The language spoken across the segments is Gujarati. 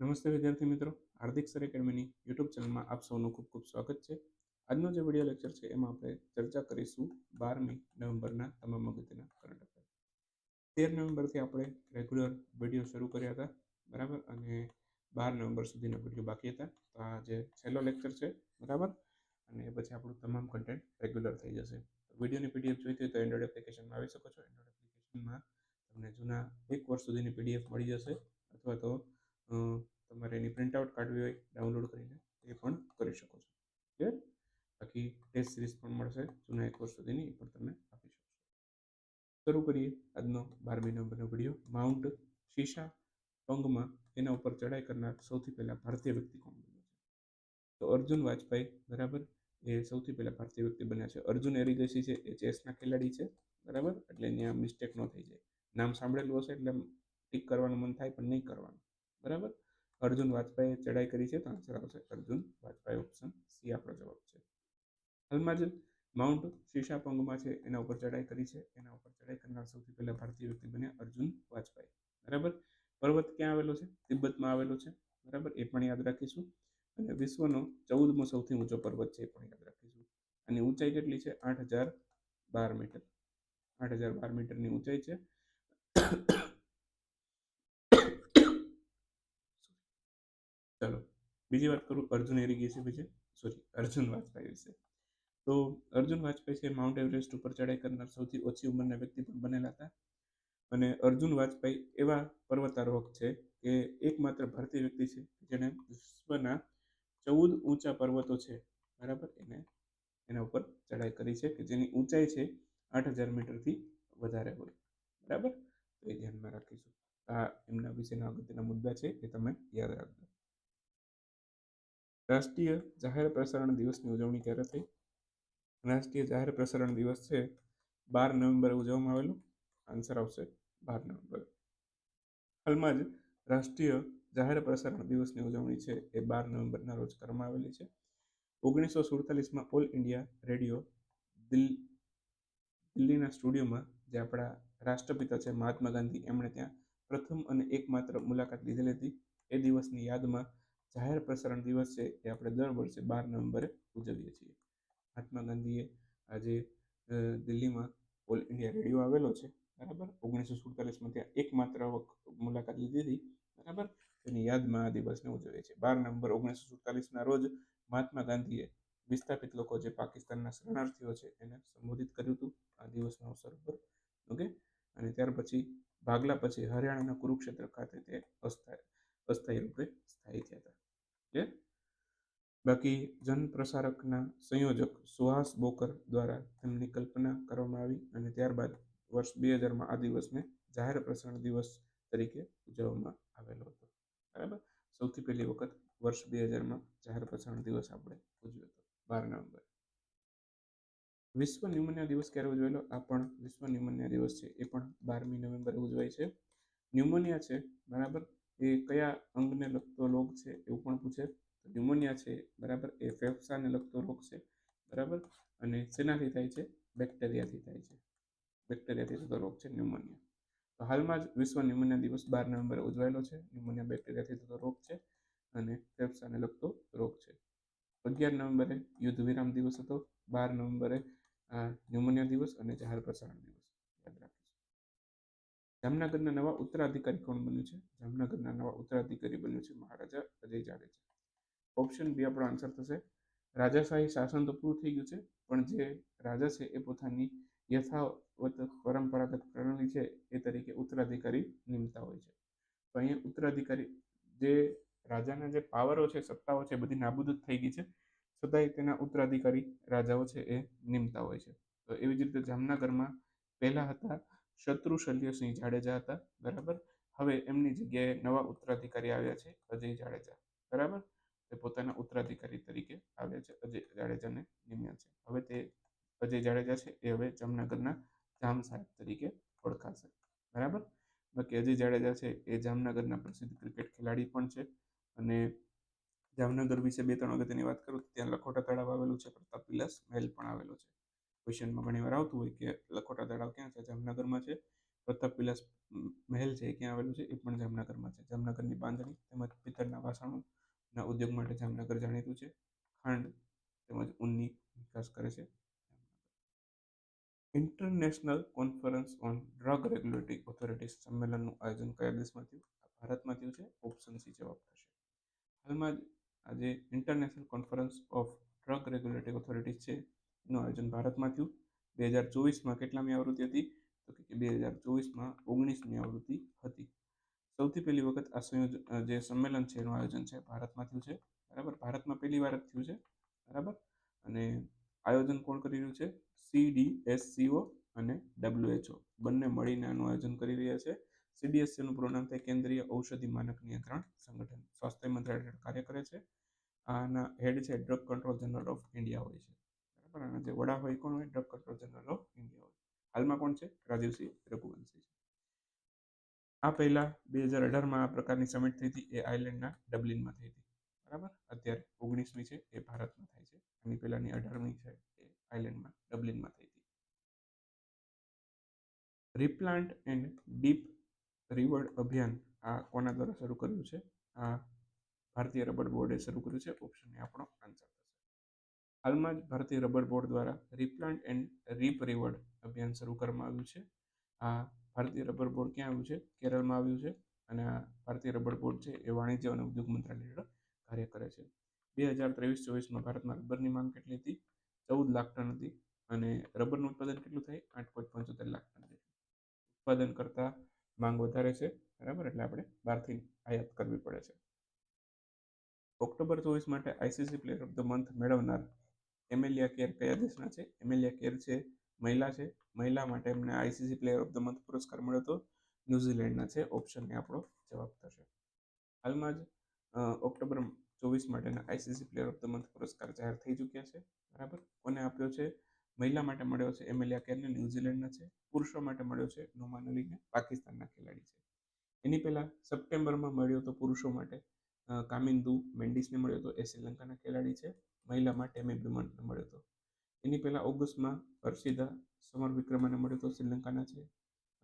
નમસ્તે વિદ્યાર્થી મિત્રો, હાર્દિક સર એકેડમીની યુટ્યુબ ચેનલમાં આપ સૌનું ખૂબ ખૂબ સ્વાગત છે. આજનો જે વીડિયો લેક્ચર છે એમાં આપણે ચર્ચા કરીશું બારમી નવેમ્બરના તમામ અગત્યના કરંટ અફેર. તેર નવેમ્બરથી આપણે રેગ્યુલર વીડિયો શરૂ કર્યા હતા, બરાબર? અને બાર નવેમ્બર સુધીના વીડિયો બાકી હતા. તો આ જે છેલ્લો લેક્ચર છે, બરાબર? અને પછી આપણું તમામ કન્ટેન્ટ રેગ્યુલર થઈ જશે. વિડીયોની પીડીએફ જોઈતી હોય તો એન્ડ્રોઈડ એપ્લિકેશનમાં આવી શકો છો. એન્ડ્રોઇડ એપ્લિકેશનમાં તમને જૂના એક વર્ષ સુધીની પીડીએફ મળી જશે, અથવા તો તમારે એની પ્રિન્ટઆઉટ કાઢવી હોય, ડાઉનલોડ કરીને એ પણ કરી શકો છો. ક્લિયર બાકી ટેસ્ટ સિરીઝ પણ મળશે જૂના એક વર્ષ સુધીની, એ પણ તમે આપી શકશો શરૂ કરીએ આજનો બારમી નંબરનો વીડિયો માઉન્ટ શીશા પંગમાં એના ઉપર ચડાઈ કરનાર સૌથી પહેલા ભારતીય વ્યક્તિ કોણ બન્યો છે? તો અર્જુન વાજપેયી, બરાબર? એ સૌથી પહેલા ભારતીય વ્યક્તિ બન્યા છે. અર્જુન એરિગસી છે, એ ચેસના ખેલાડી છે, બરાબર? એટલે ત્યાં મિસ્ટેક ન થઈ જાય. નામ સાંભળેલું હશે એટલે ટીક કરવાનું મન થાય, પણ નહીં કરવાનું. બરાબર? અર્જુન વાજપાઈએ ચડાઈ કરી છે તો આન્સર આવશે અર્જુન વાજપાઈ ઓપ્શન સી આપણો જવાબ છે. હાલમાં જ માઉન્ટ શીશાપંગમાં છે, એના ઉપર ચડાઈ કરી છે, એના ઉપર ચડાઈ કરનાર સૌથી પહેલા ભારતીય વ્યક્તિ બન્યા અર્જુન વાજપાઈ બરાબર? પર્વત ક્યાં આવેલો છે? તિબ્બતમાં આવેલો છે. બરાબર? એ પણ યાદ રાખીશું. અને વિશ્વનો ચૌદમો સૌથી ઊંચો પર્વત છે, એ પણ યાદ રાખીશું. આની ઊંચાઈ કેટલી છે? આઠ હજાર બાર મીટર. આઠ હજાર બાર મીટરની ઊંચાઈ છે. બીજી વાત કરું અર્જુન એરિગેસી વિશે સોરી અર્જુન વાજપેયી વિશે. તો અર્જુન વાજપેયી છે માઉન્ટ એવરેસ્ટ ઉપર ચડાઈ કરનાર સૌથી ઓછી ઉંમરના વ્યક્તિ પણ બનેલા હતા. અને અર્જુન વાજપેયી એવા પર્વતારોહક છે કે એકમાત્ર ભારતીય વ્યક્તિ છે જેણે વિશ્વના ચૌદ ઊંચા પર્વતો છે. બરાબર? એને, એના ઉપર ચડાઈ કરી છે કે જેની ઊંચાઈ છે આઠ હજાર મીટરથી વધારે હોય. બરાબર? તો એ ધ્યાનમાં રાખીશું. આ એમના વિશેના અગત્યના મુદ્દા છે એ તમે યાદ રાખજો. રાષ્ટ્રીય જાહેર પ્રસારણ દિવસની ઉજવણી ક્યારે થઈ? રાષ્ટ્રીય જાહેર પ્રસારણ દિવસ છે બાર નવેમ્બરે ઉજવવામાં આવેલું. આન્સર આવશે બાર નવેમ્બર. હાલમાં જ રાષ્ટ્રીય જાહેર પ્રસારણ દિવસની ઉજવણી છે એ બાર નવેમ્બરના રોજ કરવામાં આવેલી છે. ઓગણીસો સુડતાલીસમાં ઓલ ઇન્ડિયા રેડિયો દિલ, દિલ્હીના સ્ટુડિયોમાં જે આપણા રાષ્ટ્રપિતા છે મહાત્મા ગાંધી, એમણે ત્યાં પ્રથમ અને એકમાત્ર મુલાકાત લીધેલી હતી. એ દિવસની યાદમાં જાહેર પ્રસારણ દિવસ છે એ આપણે દર વર્ષે બાર નવેમ્બરે ઉજવીએ છીએ. મહાત્મા ગાંધીએ આજે દિલ્હીમાં ઓલ ઇન્ડિયા રેડિયો આવેલો છે, બરાબર? ઓગણીસો સુડતાલીસમાં ત્યાં એકમાત્ર મુલાકાત લીધી હતી, બરાબર? એની યાદમાં આ દિવસને ઉજવીએ છીએ. બાર નવેમ્બર ઓગણીસો સુડતાલીસના રોજ મહાત્મા ગાંધીએ વિસ્થાપિત લોકો જે પાકિસ્તાનના શરણાર્થીઓ છે એને સંબોધિત કર્યું હતું આ દિવસના અવસર પર ઓકે? અને ત્યાર પછી ભાગલા પછી હરિયાણાના કુરુક્ષેત્ર ખાતે તે અસ્થાયી અસ્થાયી રૂપે સ્થાયી થયા હતા. ક્લિયર બાકી જન પ્રસારકના સંયોજક સુહાસ બોકર દ્વારા તેમની કલ્પના કરવામાં આવી અને ત્યારબાદ વર્ષ બે હજારમાં આ દિવસને જાહેર પ્રસારણ દિવસ તરીકે ઉજવવામાં આવેલો હતો. બરાબર? સૌથી પહેલી વખત વર્ષ બે હજારમાં જાહેર પ્રસારણ દિવસ આપણે ઉજવ્યો હતો. બાર નવેમ્બર. વિશ્વ ન્યુમોનિયા દિવસ ક્યારે ઉજવેલો આ પણ વિશ્વ ન્યુમોનિયા દિવસ છે. એ પણ બારમી નવેમ્બરે ઉજવાય છે. ન્યુમોનિયા છે. બરાબર? એ કયા અંગને લગતો રોગ છે એવું પણ પૂછે. તો ન્યુમોનિયા છે, બરાબર? એ ફેફસાને લગતો રોગ છે, બરાબર? અને શેનાથી થાય છે? બેક્ટેરિયાથી થાય છે. બેક્ટેરિયાથી થતો રોગ છે, ન્યુમોનિયા. તો હાલમાં જ વિશ્વ ન્યુમોનિયા દિવસ બાર નવેમ્બરે ઉજવાયેલો છે. ન્યુમોનિયા બેક્ટેરિયાથી થતો રોગ છે અને ફેફસાને લગતો રોગ છે. અગિયાર નવેમ્બરે યુદ્ધ વિરામ દિવસ હતો. બાર નવેમ્બરે ન્યુમોનિયા દિવસ અને જાહેર પ્રસારણ દિવસ. જામનગરના નવા ઉત્તરાધિકારી કોણ બન્યું છે? જામનગરના નવા ઉત્તરાધિકારી બન્યું છે મહારાજા અજય જાડેજા. ઓપ્શન બી આપણો આન્સર થશે. રાજાશાહી શાસન તો પૂરું થઈ ગયું છે, પણ જે રાજા છે એ પોતાની યથાવત પરંપરાગત પ્રણાલી છે એ તરીકે ઉત્તરાધિકારી નિમતા હોય છે. તો અહીંયા ઉત્તરાધિકારી જે રાજાના જે પાવરો છે, સત્તાઓ છે બધી નાબૂદ થઈ ગઈ છે. છતાંય તેના ઉત્તરાધિકારી રાજાઓ છે એ નિમતા હોય છે. તો એવી જ રીતે જામનગરમાં પહેલા હતા શત્રુ શલ્યસિંહ જાડેજા હતા, બરાબર? હવે એમની જગ્યાએ નવા ઉત્તરાધિકારી આવ્યા છે, અજય જાડેજા, બરાબર? તે પોતાના ઉત્તરાધિકારી તરીકે આવ્યા છે, અજય જાડેજાને નિમ્યા છે. હવે તે અજય જાડેજા છે, એ હવે જામનગરના જામ સાહેબ તરીકે ઓળખાશે, બરાબર? બાકી અજય જાડેજા છે, એ જામનગરના પ્રસિદ્ધ ક્રિકેટ ખેલાડી પણ છે અને જામનગર વિશે બે ત્રણ અગત્યની વાત કરું ત્યાં લખોટા તળાવ આવેલું છે, પ્રતાપ વિલાસ મહેલ પણ આવેલો છે. ક્વેશ્ચનમાં ઘણી વાર આવતું હોય કે લખોટા તળાવ ક્યાં છે, જામનગરમાં છે, પ્રતાપ વિલાસ મહેલ છે ક્યાં આવેલું છે, એ પણ જામનગરમાં છે. જામનગરની બાંધણી તેમજ પિત્તળના વાસણોના ઉદ્યોગ માટે જામનગર જાણીતું છે. ખાંડ તેમજ ઊનની વિકાસ કરે છે. International conference on drug regulatory authorities સંમેલનનું આયોજન કયા દેશમાં થયું? ભારતમાં થયું છે. ઓપ્શન સી જવાબ થશે. હાલમાં જ આજે international conference of drug regulatory authorities છે. એનું આયોજન ભારતમાં થયું. બે હજાર ચોવીસમાં કેટલામી આવૃત્તિ હતી? તો કે બે હજાર ચોવીસમાં ઓગણીસમી આવૃત્તિ હતી. સૌથી પહેલી વખત આ સંયોજન જે સંમેલન છે એનું આયોજન છે ભારતમાં થયું છે. બરાબર? ભારતમાં પહેલી વાર જ થયું છે. બરાબર? અને આયોજન કોણ કરી રહ્યું છે? સીડીએસસીઓ અને ડબ્લ્યુએચઓ બંને મળીને આનું આયોજન કરી રહ્યા છે. સીડીએસસીનું પૂરું નામ થાય કેન્દ્રીય ઔષધિ માનક નિયંત્રણ સંગઠન. સ્વાસ્થ્ય મંત્રાલય કાર્ય કરે છે. આના હેડ છે drug control general of India હોય છે. બરાબર અને જે વડા હોય કોણ હોય drug control general of India હોય. હાલમાં કોણ છે? રાજીવસિંહ રઘુવંશી છે. આ પહેલા બે હજાર અઢારમાં આ પ્રકારની સમિટ થઈ હતી. એ આયર્લેન્ડના ડબલિનમાં થઈ હતી. બરાબર? અત્યારે ઓગણીસમી છે. એ ભારતમાં થાય છે. એની પહેલાની અઢારમી છે. એ આયર્લેન્ડમાં, ડબલિનમાં થઈ હતી. રિપ્લાન્ટ એન્ડ ડીપ રિવર્ડ અભિયાન આ કોના દ્વારા શરૂ કર્યું છે? આ ભારતીય રબર બોર્ડે શરૂ કર્યું છે. ઓપ્શન આપણો આન્સર. હાલમાં જ ભારતીય રબર બોર્ડ દ્વારા રિપ્લાન્ટ એન્ડ રીપ રિવર્ડ અભિયાન શરૂ કરવામાં આવ્યું છે. આ ભારતીય રબર બોર્ડ ક્યાં આવ્યું છે? કેરળમાં આવ્યું છે અને આ ભારતીય રબર બોર્ડ છે એ વાણિજ્ય અને ઉદ્યોગ મંત્રાલય હેઠળ કાર્ય કરે છે. બે હજાર ત્રેવીસ ચોવીસમાં ભારતમાં રબરની માંગ કેટલી હતી? ચૌદ લાખ ટન હતી અને રબરનું ઉત્પાદન કેટલું થાય? આઠ પોઈન્ટ પંચોતેર લાખ ટન ઉત્પાદન કરતાં માંગ વધારે છે, બરાબર? એટલે આપણે બહારથી આયાત કરવી પડે છે. ઓક્ટોબર ચોવીસ માટે ICC player of the month મેળવનાર એમેલિયા કેર કયા દેશના છે? એમેલિયા કેર છે, મહિલા છે. મહિલા માટે એમને ICC player of the month પુરસ્કાર મળ્યો હતો. ન્યુઝીલેન્ડના છે. ઓપ્શનને આપણો જવાબ થશે. હાલમાં જ ઓક્ટોબર ચોવીસ માટેના ICC player of the month પુરસ્કાર જાહેર થઈ ચૂક્યા છે. બરાબર? કોને આપ્યો છે? મહિલા માટે મળ્યો છે એમેલિયા કેરને. ન્યુઝીલેન્ડના છે. પુરુષો માટે મળ્યો છે નોમાન અલીને. પાકિસ્તાનના ખેલાડી છે. એની પહેલાં સપ્ટેમ્બરમાં મળ્યો તો પુરુષો માટે કામિંદુ મેન્ડિસને મળ્યો હતો. એ શ્રીલંકાના ખેલાડી છે. મહિલા માટે એમએ બિમનને મળ્યો હતો. એની પહેલાં ઓગસ્ટમાં હર્ષિદા સમર વિક્રમાને મળ્યો હતો, શ્રીલંકાના છે.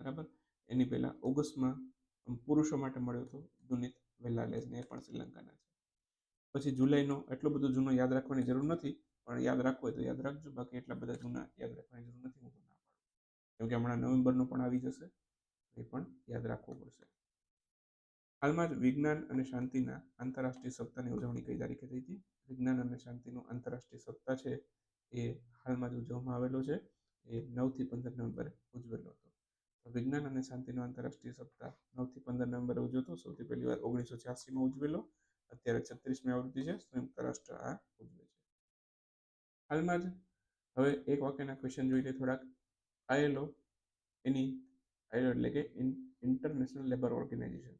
બરાબર? એની પહેલાં ઓગસ્ટમાં પુરુષો માટે મળ્યો હતો, દુનિત વેલાલેસને એ પણ શ્રીલંકાના છે. પછી જુલાઈનો એટલો બધો જૂનો યાદ રાખવાની જરૂર નથી, પણ યાદ રાખવો હોય તો યાદ રાખજો. બાકી એટલા બધા જૂના યાદ રાખવાની જરૂર નથી, હું ના પાડું. કેમ હમણાં નવેમ્બરનો પણ આવી જશે એ પણ યાદ રાખવું પડશે. હાલમાં જ વિજ્ઞાન અને શાંતિના આંતરરાષ્ટ્રીય સપ્તાહની ઉજવણી કઈ તારીખે થઈ હતી? વિજ્ઞાન અને શાંતિનો આંતરરાષ્ટ્રીય સપ્તાહ છે એ હાલમાં જ ઉજવવામાં આવેલો છે. એ નવથી પંદર નવેમ્બરે ઉજવેલો હતો. વિજ્ઞાન અને શાંતિનો આંતરરાષ્ટ્રીય સપ્તાહ નવથી પંદર નવેમ્બરે ઉજવતો, સૌથી પહેલી વાર ઓગણીસો છ્યાસીમાં ઉજવેલો. અત્યારે છત્રીસમી આવૃત્તિ છે, સંયુક્ત રાષ્ટ્ર આ ઉજવે છે. હાલમાં જ હવે એક વાક્યના ક્વેશ્ચન જોઈ લે થોડાક આઈએલઓ એની આઈએલઓ એટલે કે ઇન્ટરનેશનલ લેબર ઓર્ગેનાઇઝેશન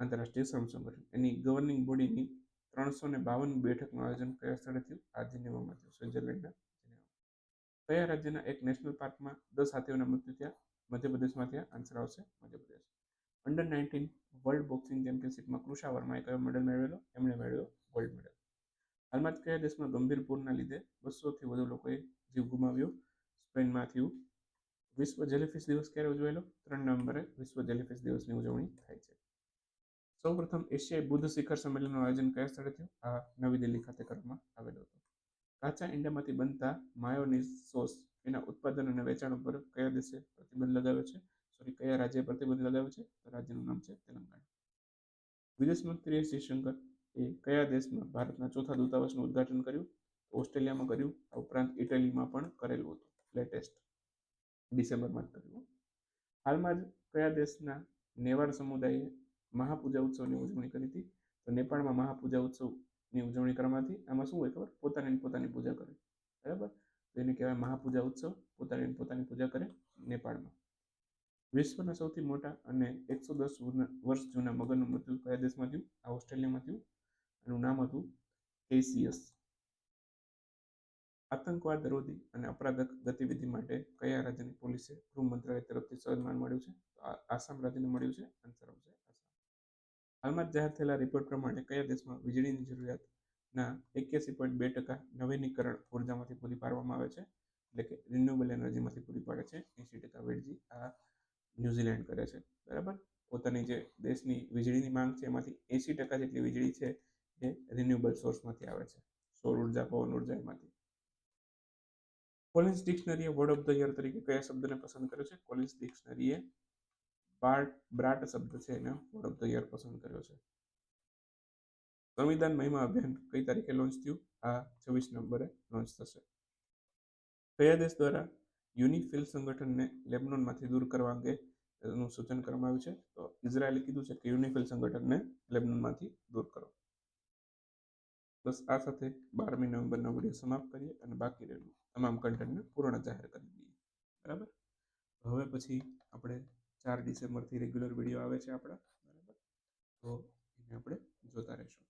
આંતરરાષ્ટ્રીય શ્રમ સંગઠન. એની ગવર્નિંગ બોડીની ત્રણસો ને બાવન બેઠકનું આયોજન કયા સ્થળે થયું? આ જિનેવામાં થયું. સ્વિટ્ઝરલેન્ડના કયા રાજ્યના એક નેશનલ પાર્કમાં દસ હાથીઓના મૃત્યુ થયા? મધ્યપ્રદેશમાં થયા. આન્સર આવશે Madhya Pradesh. Under nineteen world boxing ચેમ્પિયનશિપમાં Krisha વર્માએ કયો મેડલ મેળવેલો? એમણે મેળવ્યો ગોલ્ડ મેડલ હાલમાં જ કયા દેશમાં ગંભીર પૂરના લીધે બસોથી વધુ લોકોએ જીવ ગુમાવ્યો? સ્પેનમાં થયું. વિશ્વ જેલીફિશ દિવસ ક્યારે ઉજવાયેલો? ત્રણ નવેમ્બરે વિશ્વ જેલીફિશ દિવસની ઉજવણી થાય છે. સૌપ્રથમ એશિયાઈ બુદ્ધ શિખર સંમેલનનું આયોજન કયા સ્થળે થયું? આ નવી દિલ્હી ખાતે કરવામાં આવેલું હતું. કાચા ઈંડામાંથી બનતા માયોનીઝ સોસ એના ઉત્પાદન અને વેચાણ ઉપર કયા દેશે પ્રતિબંધ લગાવ્યો છે? સોરી કયા રાજ્યે પ્રતિબંધ લગાવ્યો છે? તો રાજ્યનું નામ છે તેલંગાણા. વિદેશ મંત્રી જયશંકર એ કયા દેશમાં ભારતના ચોથા દૂતાવાસનું ઉદ્ઘાટન કર્યું? ઓસ્ટ્રેલિયામાં કર્યું. આ ઉપરાંત ઇટલીમાં પણ કરેલું હતું. લેટેસ્ટ ડિસેમ્બરમાં જ કર્યું. હાલમાં જ કયા દેશના નેવાડ સમુદાયે મહાપૂજા ઉત્સવની ઉજવણી કરી હતી. તો નેપાળમાં મહાપૂજા ઉત્સવની ઉજવણી કરવાથી આમાં શું હોય ખબર? પોતાની પોતાની પૂજા કરે. બરાબર? એને કહેવાય મહાપૂજા ઉત્સવ. પોતાની પોતાની પૂજા કરે નેપાળમાં. વિશ્વના સૌથી મોટા અને એકસો દસ વર્ષ જૂના મગરનું મૃત્યુ કયા દેશમાં થયું? આ ઓસ્ટ્રેલિયામાં થયું. એનું નામ હતું કેસીએસ આતંકવાદ વિરોધી અને અપરાધક ગતિવિધિ માટે કયા રાજ્યની પોલીસે ગૃહ મંત્રાલય તરફથી સન્માન મળ્યું છે? આસામ રાજ્યને મળ્યું છે. આન્સર આવશે હાલમાં જાહેર થયેલા રિપોર્ટ પ્રમાણે કયા દેશમાં વીજળીની જરૂરિયાતના એક્યાસી પોઈન્ટ બે ટકા નવીનીકરણ ઉર્જામાંથી પૂરી પાડવામાં આવે છે? એટલે કે રિન્યુએબલ એનર્જીમાંથી પૂરી પાડે છે? એંસી ટકા વીજળી આ ન્યુઝીલેન્ડ કરે છે. બરાબર? પોતાની જે દેશની વીજળીની માંગ છે, એમાંથી એંસી ટકા જેટલી વીજળી છે, એ રિન્યુએબલ સોર્સમાંથી આવે છે. સૌર ઊર્જા, પવન ઊર્જા એમાંથી. કોલિન્સ ડિક્શનરીએ વર્ડ ઓફ ધ યર તરીકે કયા શબ્દને પસંદ કર્યો છે? કોલિન્સ ડિક્શનરીએ બાર્ટ બ્રાટ શબ્દ છે એને વર્ડ ઓફ ધ યર પસંદ કર્યો છે. સંવિધાન મહિમા અભિયાન કઈ તારીખે લોન્ચ થયું? આ છવ્વીસ નવેમ્બરે લોન્ચ થશે. કયા દેશ દ્વારા યુનિફિલ સંગઠનને લેબનોનમાંથી દૂર કરવા અંગે નું સૂચન કરવામાં આવ્યું છે? તો ઇઝરાયેલે કીધું છે કે યુનિફિલ સંગઠનને લેબનોનમાંથી દૂર કરો. બસ આ સાથે બારમી નવેમ્બરનો વીડિયો સમાપ્ત કરીએ અને બાકી રહેલું તમામ કન્ટેન્ટને પૂર્ણ જાહેર કરી દઈએ. બરાબર? હવે પછી આપણે ચાર ડિસેમ્બરથી રેગ્યુલર વીડિયો આવે છે આપણા બરાબર? તો એને આપણે જોતા રહીશું.